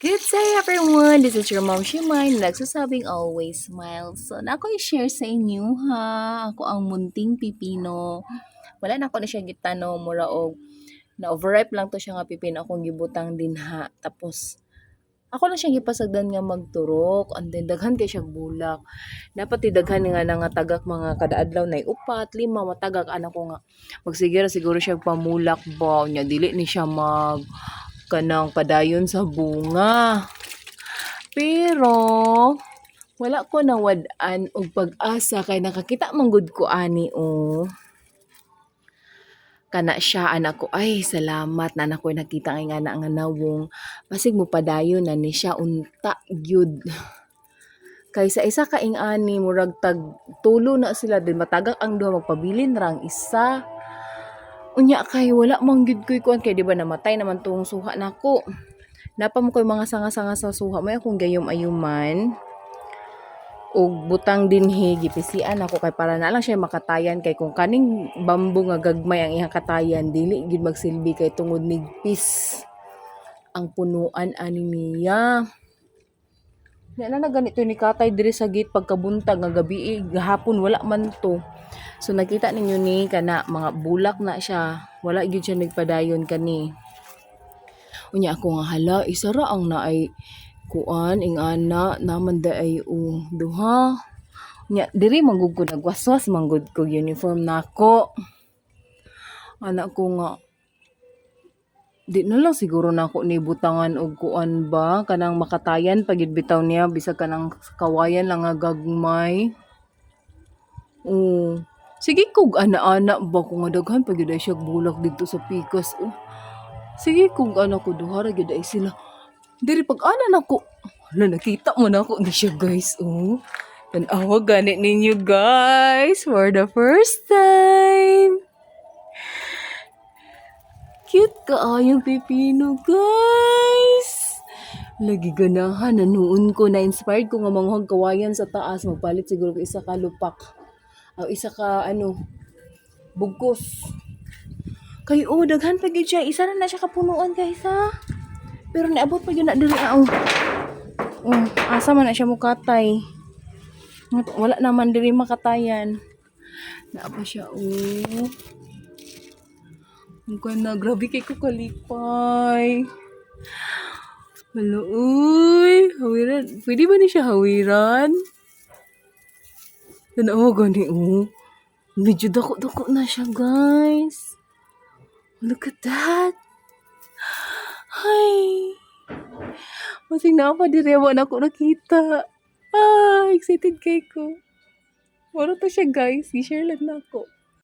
Good day everyone! This is your mom Shimay na nagsasabing always smile. So, na ako i-share sa inyo ha. Ako ang munting pipino. Wala na ako na siya gitano mura og na overripe lang to siya nga pipino akong gibutang din ha. Tapos ako lang siya gipasagdan nga magturok and then daghan kay siya bulak. Dapat idaghan nga na nga tagak mga kadaadlaw na upat, lima matagak anak ko nga. Magsigira siguro siya pamulak ba nya dili ni siya mag kanang padayon sa bunga. Pero, wala ko nawad-an og pag-asa kay nakakita manggod ko ani o. Kana siya anak ko ay salamat na anak ko nakita nga nga na nga nawong pasig mo padayon na ni siya unta gyud. Kaysa isa ka ing ani murag tag tulo na sila din matagak ang duha magpabilin rang isa. Unya kay wala man gyud koy kuan kay di ba namatay naman tong suha nako. Napa mo koy mga sanga-sanga sa suha may akong gayom-ayuman. Og butang dinhi gipisian ako kay para na lang siya makatayan kay kung kaning bambo nga gagmay ang iyang katayan dili gid magsilbi kay tungod nigpis ang punuan ani niya. Nga na ganito ni katay diri sa gate pagkabuntag nga gabi gahapon wala man to. So nakita ninyo ni kana mga bulak na siya. Wala gyud siya nagpadayon kani. Unya ako nga hala isa ra ang naay kuan ing ana naman da ay uh, duha. Unya diri manggug ko nagwaswas manggud ko uniform nako. Anak ko nga di na lang siguro nako ni butangan og kuan ba kanang makatayan pagid bitaw niya bisag kanang kawayan lang nga gagmay. Oo. Sige kung ana-ana ba kung nga daghan pa gyud ay siya bulak dito sa pikas. Oh. Sige kung ano ko duha ra gyud ay sila. Diri pag ana nako. Hala nakita mo na ako ni siya guys. Oh. Tanawa ganit ninyo guys for the first time. Cute ka yung pipino guys. Lagi ganahan nanuon ko na inspired ko nga manghag kawayan sa taas magpalit siguro ko isa ka lupak o isa ka ano bugkos. Kay oh daghan pa gyud siya. Isa na na siya kapunuan guys ha? Pero niabot pa gyud na diri aw oh. Asa man na siya mukatay. Wala naman diri makatayan. Na pa siya oh. Mukha na, grabe kay ko kalipay. Wala, uy, hawiran. Pwede ba ni siya hawiran? Tanawa gani, oh. Medyo dako-dako na siya, guys. Look at that. Ay. Masing na pa direwa na ako nakita. Ah, excited kay ko. Wala to siya, guys. I-share lang na ako.